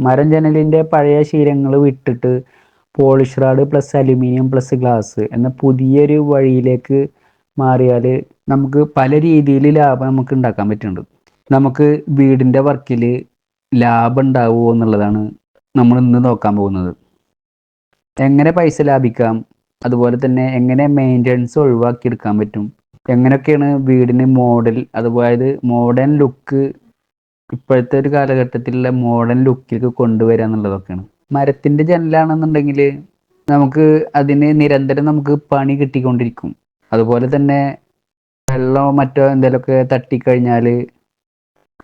മരം ജനലിന്റെ പഴയ ശീലങ്ങൾ വിട്ടിട്ട് polish rod plus aluminium plus glass എന്ന പുതിയൊരു വഴിയിലേക്ക് മാറിയാൽ നമുക്ക് പല രീതിയിൽ ലാഭം നമുക്ക് ഉണ്ടാക്കാൻ പറ്റുന്നുണ്ട്. നമുക്ക് വീടിന്റെ വർക്കിൽ ലാഭം ഉണ്ടാവുമോ എന്നുള്ളതാണ് നമ്മൾ ഇന്ന് നോക്കാൻ പോകുന്നത്. എങ്ങനെ പൈസ ലാഭിക്കാം അതുപോലെ തന്നെ എങ്ങനെ മെയിന്റനൻസ് ഒഴിവാക്കിയെടുക്കാൻ പറ്റും എങ്ങനെയൊക്കെയാണ് വീടിന് മോഡൽ അതുപോലെ മോഡേൺ ലുക്ക് ഇപ്പോഴത്തെ ഒരു കാലഘട്ടത്തിലുള്ള മോഡേൺ ലുക്കിലേക്ക് കൊണ്ടുവരിക എന്നുള്ളതൊക്കെയാണ്. മരത്തിന്റെ ജനലാണെന്നുണ്ടെങ്കിൽ നമുക്ക് അതിന് നിരന്തരം നമുക്ക് പണി കിട്ടിക്കൊണ്ടിരിക്കും. അതുപോലെ തന്നെ വെള്ളമോ മറ്റോ എന്തെങ്കിലുമൊക്കെ തട്ടിക്കഴിഞ്ഞാൽ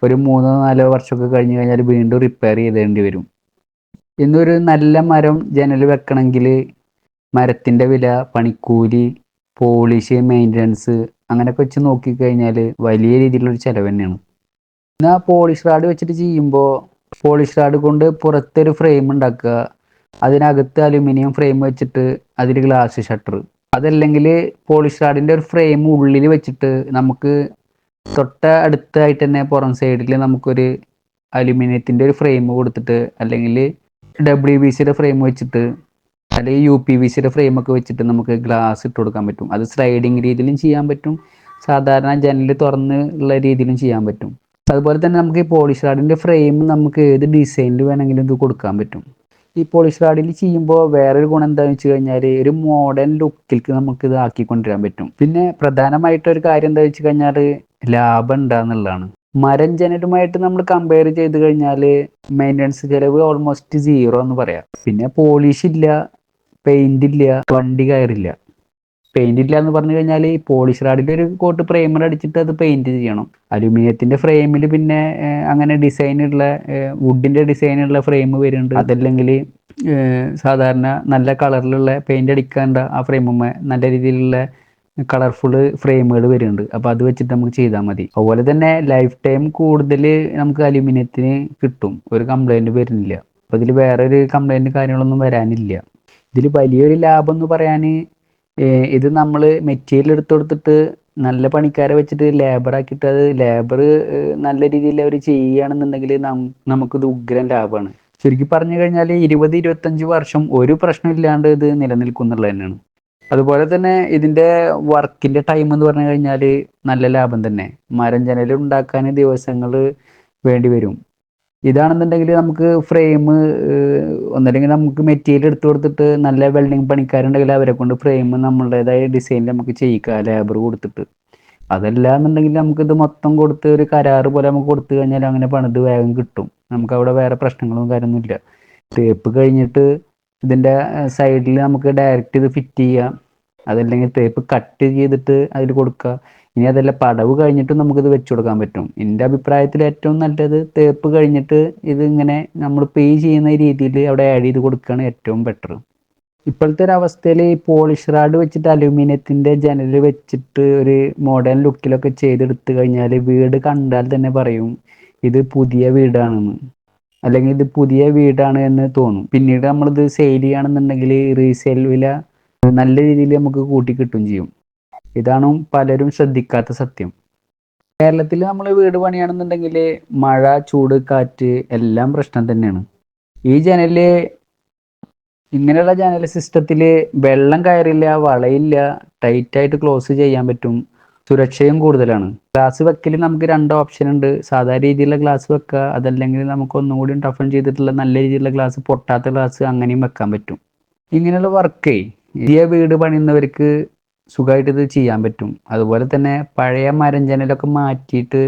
ഒരു മൂന്നോ നാലോ വർഷമൊക്കെ കഴിഞ്ഞു കഴിഞ്ഞാൽ വീണ്ടും റിപ്പയർ ചെയ്തേണ്ടി വരും. ഇന്നൊരു നല്ല മരം ജനൽ വെക്കണമെങ്കിൽ മരത്തിന്റെ വില പണിക്കൂലി പോളിഷ് മെയിന്റനൻസ് അങ്ങനെയൊക്കെ വെച്ച് നോക്കിക്കഴിഞ്ഞാൽ വലിയ രീതിയിലുള്ളൊരു ചിലവ് തന്നെയാണ്. എന്നാൽ പോളിഷ് റാഡ് വെച്ചിട്ട് ചെയ്യുമ്പോൾ പോളിഷ് റാഡ് കൊണ്ട് പുറത്തൊരു ഫ്രെയിം ഉണ്ടാക്കുക. അതിനകത്ത് അലുമിനിയം ഫ്രെയിം വെച്ചിട്ട് അതിൽ ഗ്ലാസ് ഷട്ടർ അതല്ലെങ്കിൽ പോളിഷ് റാഡിന്റെ ഒരു ഫ്രെയിം ഉള്ളിൽ വെച്ചിട്ട് നമുക്ക് തൊട്ട അടുത്തായിട്ട് തന്നെ പുറം സൈഡിൽ നമുക്കൊരു അലുമിനിയത്തിന്റെ ഒരു ഫ്രെയിം കൊടുത്തിട്ട് അല്ലെങ്കിൽ ഡബ്ല്യു ബി സിയുടെ ഫ്രെയിം വെച്ചിട്ട് അല്ലെങ്കിൽ യു പി വി സിയുടെ ഫ്രെയിം ഒക്കെ വെച്ചിട്ട് നമുക്ക് ഗ്ലാസ് ഇട്ട് കൊടുക്കാൻ പറ്റും. അത് സ്ലൈഡിങ് രീതിയിലും ചെയ്യാൻ പറ്റും. സാധാരണ ജനൽ തുറന്ന് ഉള്ള രീതിയിലും ചെയ്യാൻ പറ്റും. അതുപോലെ തന്നെ നമുക്ക് ഈ പോളിഷ് റാഡിന്റെ ഫ്രെയിം നമുക്ക് ഏത് ഡിസൈനിൽ വേണമെങ്കിലും ഇത് കൊടുക്കാൻ പറ്റും. ഈ പോളിഷ് റാഡിൽ ചെയ്യുമ്പോൾ വേറൊരു ഗുണം എന്താണെന്ന് വെച്ച് കഴിഞ്ഞാൽ ഒരു മോഡേൺ ലുക്കിലേക്ക് നമുക്ക് ഇത് ആക്കിക്കൊണ്ടുവരാൻ പറ്റും. പിന്നെ പ്രധാനമായിട്ട് ഒരു കാര്യം എന്താ വെച്ച് കഴിഞ്ഞാൽ ലാഭം ഉണ്ടാകുന്നുള്ളതാണ് മരം ജനലുമായിട്ട് നമ്മൾ കമ്പയർ ചെയ്ത് കഴിഞ്ഞാൽ മെയിന്റനൻസ് ചിലവ് ഓൾമോസ്റ്റ് സീറോ എന്ന് പറയാം. പിന്നെ പോളിഷ് ഇല്ല പെയിന്റ് ഇല്ല വണ്ടി കയറില്ല. പെയിന്റ് ഇല്ല എന്ന് പറഞ്ഞു കഴിഞ്ഞാൽ ഈ പോളിഷ് റാഡിന്റെ ഒരു കോട്ട് പ്രൈമർ അടിച്ചിട്ട് അത് പെയിന്റ് ചെയ്യണം. അലുമിനിയത്തിന്റെ ഫ്രെയിമിൽ പിന്നെ അങ്ങനെ ഡിസൈനുള്ള വുഡിന്റെ ഡിസൈനുള്ള ഫ്രെയിം വരുന്നുണ്ട്. അതല്ലെങ്കിൽ സാധാരണ നല്ല കളറിലുള്ള പെയിന്റ് അടിക്കാണ്ട ആ ഫ്രെയിമുമ്മ നല്ല രീതിയിലുള്ള കളർഫുള്ള് ഫ്രെയിമുകൾ വരുന്നുണ്ട്. അപ്പോൾ അത് വെച്ചിട്ട് നമുക്ക് ചെയ്താൽ മതി. അതുപോലെ തന്നെ ലൈഫ് ടൈം കൂടുതൽ നമുക്ക് അലുമിനിയത്തിന് കിട്ടും. ഒരു കംപ്ലൈന്റ് വരുന്നില്ല. അപ്പോൾ ഇതിൽ ഒരു കംപ്ലൈന്റ് കാര്യങ്ങളൊന്നും വരാനില്ല. ഇതിൽ വലിയൊരു ലാഭം എന്ന് പറയാൻ ഇത് നമ്മൾ മെറ്റീരിയൽ എടുത്തു കൊടുത്തിട്ട് നല്ല പണിക്കാരെ വെച്ചിട്ട് ലേബർ ആക്കിയിട്ട് അത് ലേബർ നല്ല രീതിയിൽ അവർ ചെയ്യുകയാണെന്നുണ്ടെങ്കിൽ നമുക്കിത് ഉഗ്രൻ ലാഭമാണ് ശരിക്കും പറഞ്ഞു കഴിഞ്ഞാൽ ഇരുപത് ഇരുപത്തഞ്ച് വർഷം ഒരു പ്രശ്നമില്ലാണ്ട് ഇത് നിലനിൽക്കുന്നുള്ളത് തന്നെയാണ്. അതുപോലെ തന്നെ ഇതിന്റെ വർക്കിന്റെ ടൈം എന്ന് പറഞ്ഞു കഴിഞ്ഞാൽ നല്ല ലാഭം തന്നെ. മരം ജനൽ ഉണ്ടാക്കാൻ ദിവസങ്ങൾ വേണ്ടി വരും. ഇതാണെന്നുണ്ടെങ്കിൽ നമുക്ക് ഫ്രെയിം ഒന്നല്ലെങ്കിൽ നമുക്ക് മെറ്റീരിയൽ എടുത്തു കൊടുത്തിട്ട് നല്ല വെൽഡിങ് പണിക്കാരുണ്ടെങ്കിൽ അവരെ കൊണ്ട് ഫ്രെയിം നമ്മളുടേതായ ഡിസൈനിൽ നമുക്ക് ചെയ്യിക്കാം ലേബർ കൊടുത്തിട്ട്. അതല്ല എന്നുണ്ടെങ്കിൽ ഇത് മൊത്തം കൊടുത്ത് ഒരു കരാറ് പോലെ നമുക്ക് കൊടുത്തു കഴിഞ്ഞാൽ അങ്ങനെ പണിത് വേഗം കിട്ടും. നമുക്ക് അവിടെ വേറെ പ്രശ്നങ്ങളൊന്നും കാര്യമൊന്നുമില്ല തേപ്പ് കഴിഞ്ഞിട്ട് ഇതിന്റെ സൈഡിൽ നമുക്ക് ഡയറക്റ്റ് ഇത് ഫിറ്റ് ചെയ്യാം. അതല്ലെങ്കിൽ തേപ്പ് കട്ട് ചെയ്തിട്ട് അതിൽ കൊടുക്കുക ഇനി അതല്ല പടവ് കഴിഞ്ഞിട്ടും നമുക്കിത് വെച്ചു കൊടുക്കാൻ പറ്റും. എന്റെ അഭിപ്രായത്തിൽ ഏറ്റവും നല്ലത് തേപ്പ് കഴിഞ്ഞിട്ട് ഇത് ഇങ്ങനെ നമ്മൾ പേ ചെയ്യുന്ന രീതിയിൽ അവിടെ ആഡ് ചെയ്ത് കൊടുക്കുകയാണ് ഏറ്റവും ബെറ്റർ ഇപ്പോഴത്തെ ഒരു അവസ്ഥയിൽ ഈ പോളിഷ് റാഡ് വെച്ചിട്ട് അലൂമിനിയത്തിന്റെ ജനൽ വെച്ചിട്ട് ഒരു മോഡേൺ ലുക്കിലൊക്കെ ചെയ്തെടുത്തു കഴിഞ്ഞാൽ വീട് കണ്ടാൽ തന്നെ പറയും ഇത് പുതിയ വീടാണെന്ന്. അല്ലെങ്കിൽ ഇത് പുതിയ വീടാണ് എന്ന് തോന്നും. പിന്നീട് നമ്മളിത് സെയിൽ ചെയ്യുകയാണെന്നുണ്ടെങ്കിൽ റീസെയിൽ വില നല്ല രീതിയിൽ നമുക്ക് കൂട്ടി കിട്ടും ചെയ്യും. ഇതാണ് പലരും ശ്രദ്ധിക്കാത്ത സത്യം. കേരളത്തിൽ നമ്മൾ വീട് പണിയാണെന്നുണ്ടെങ്കിൽ മഴ ചൂട് കാറ്റ് എല്ലാം പ്രശ്നം തന്നെയാണ്. ഈ ജനൽ ഇങ്ങനെയുള്ള ജനൽ സിസ്റ്റത്തിൽ വെള്ളം കയറില്ല വളയില്ല ടൈറ്റായിട്ട് ക്ലോസ് ചെയ്യാൻ പറ്റും സുരക്ഷയും കൂടുതലാണ്. ഗ്ലാസ് വെക്കൽ നമുക്ക് രണ്ട് ഓപ്ഷൻ ഉണ്ട്. സാധാരണ രീതിയിലുള്ള ഗ്ലാസ് വെക്കുക അതല്ലെങ്കിൽ നമുക്ക് ഒന്നുകൂടി ടഫൺ ചെയ്തിട്ടുള്ള നല്ല രീതിയിലുള്ള ഗ്ലാസ് പൊട്ടാത്ത ഗ്ലാസ് അങ്ങനെയും വെക്കാൻ പറ്റും. ഇങ്ങനെയുള്ള വർക്കേ പുതിയ വീട് പണിയുന്നവർക്ക് സുഖമായിട്ട് ഇത് ചെയ്യാൻ പറ്റും. അതുപോലെ തന്നെ പഴയ മരഞ്ജനലൊക്കെ മാറ്റിയിട്ട്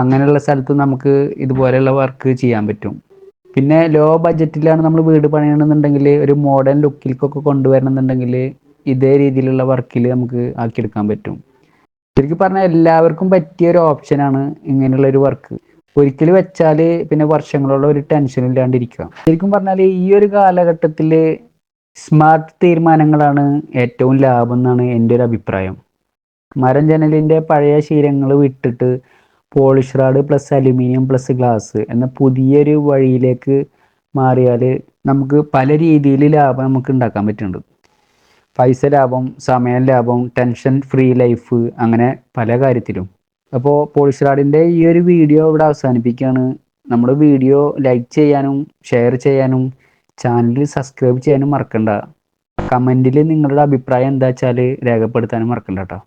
അങ്ങനെയുള്ള സ്ഥലത്ത് നമുക്ക് ഇതുപോലെയുള്ള വർക്ക് ചെയ്യാൻ പറ്റും. പിന്നെ ലോ ബഡ്ജറ്റിലാണ് നമ്മൾ വീട് പണിയണമെന്നുണ്ടെങ്കിൽ ഒരു മോഡേൺ ലുക്കിലേക്കൊക്കെ കൊണ്ടുവരണമെന്നുണ്ടെങ്കിൽ ഇതേ രീതിയിലുള്ള വർക്കിൽ നമുക്ക് ആക്കിയെടുക്കാൻ പറ്റും. ശരിക്കും പറഞ്ഞാൽ എല്ലാവർക്കും പറ്റിയ ഒരു ഓപ്ഷനാണ് ഇങ്ങനെയുള്ള ഒരു വർക്ക് ഒരിക്കൽ വെച്ചാൽ പിന്നെ വർഷങ്ങളുള്ള ഒരു ടെൻഷൻ ഇല്ലാണ്ടിരിക്കുക. ശരിക്കും പറഞ്ഞാൽ ഈ ഒരു കാലഘട്ടത്തിൽ സ്മാർട്ട് തീരുമാനങ്ങളാണ് ഏറ്റവും ലാഭം എന്നാണ് എന്റെ ഒരു അഭിപ്രായം. മരം ജനലിന്റെ പഴയ ശീലങ്ങൾ വിട്ടിട്ട് polish rod plus aluminium plus glass എന്ന പുതിയൊരു വഴിയിലേക്ക് മാറിയാൽ നമുക്ക് പല രീതിയിൽ ലാഭം നമുക്ക് ഉണ്ടാക്കാൻ പറ്റുന്നുണ്ട്. പൈസ ലാഭം സമയം ലാഭം ടെൻഷൻ ഫ്രീ ലൈഫ് അങ്ങനെ പല കാര്യത്തിലും. അപ്പോൾ പോളിഷ് റാഡിന്റെ ഈ ഒരു വീഡിയോ ഇവിടെ അവസാനിപ്പിക്കുകയാണ്. നമ്മുടെ വീഡിയോ ലൈക്ക് ചെയ്യാനും ഷെയർ ചെയ്യാനും ചാനൽ സബ്സ്ക്രൈബ് ചെയ്യാനും മറക്കണ്ട. കമന്റിൽ നിങ്ങളുടെ അഭിപ്രായം എന്താ വെച്ചാൽ രേഖപ്പെടുത്താനും മറക്കണ്ട കേട്ടോ